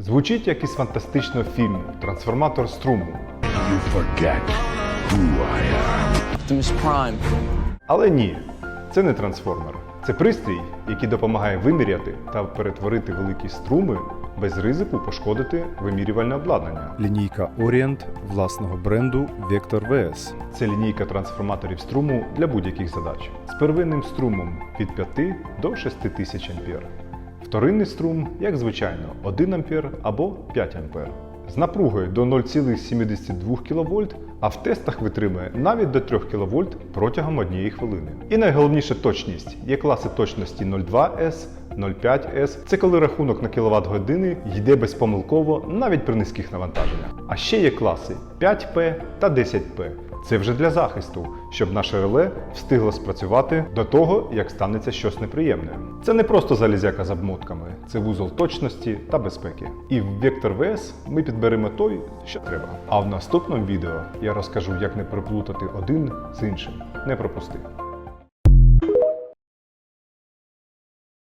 Звучить як із фантастичного фільму Трансформатор струму. You forget who I am. Optimus Prime. Але ні, це не трансформер. Це пристрій, який допомагає виміряти та перетворити великі струми без ризику пошкодити вимірювальне обладнання. Лінійка Orient власного бренду Vector VS. Це лінійка трансформаторів струму для будь-яких задач з первинним струмом від 5 до 6 тисяч ампер. Вторинний струм, як звичайно, 1 ампер або 5 ампер. З напругою до 0,72 кВт, а в тестах витримує навіть до 3 кВт протягом однієї хвилини. І найголовніше точність. Є класи точності 0,2S, 0,5S. Це коли рахунок на кВт години йде безпомилково навіть при низьких навантаженнях. А ще є класи 5P та 10P. Це вже для захисту, щоб наше реле встигло спрацювати до того, як станеться щось неприємне. Це не просто залізяка з обмотками, це вузол точності та безпеки. І в Vector VS ми підберемо той, що треба. А в наступному відео я розкажу, як не переплутати один з іншим. Не пропусти.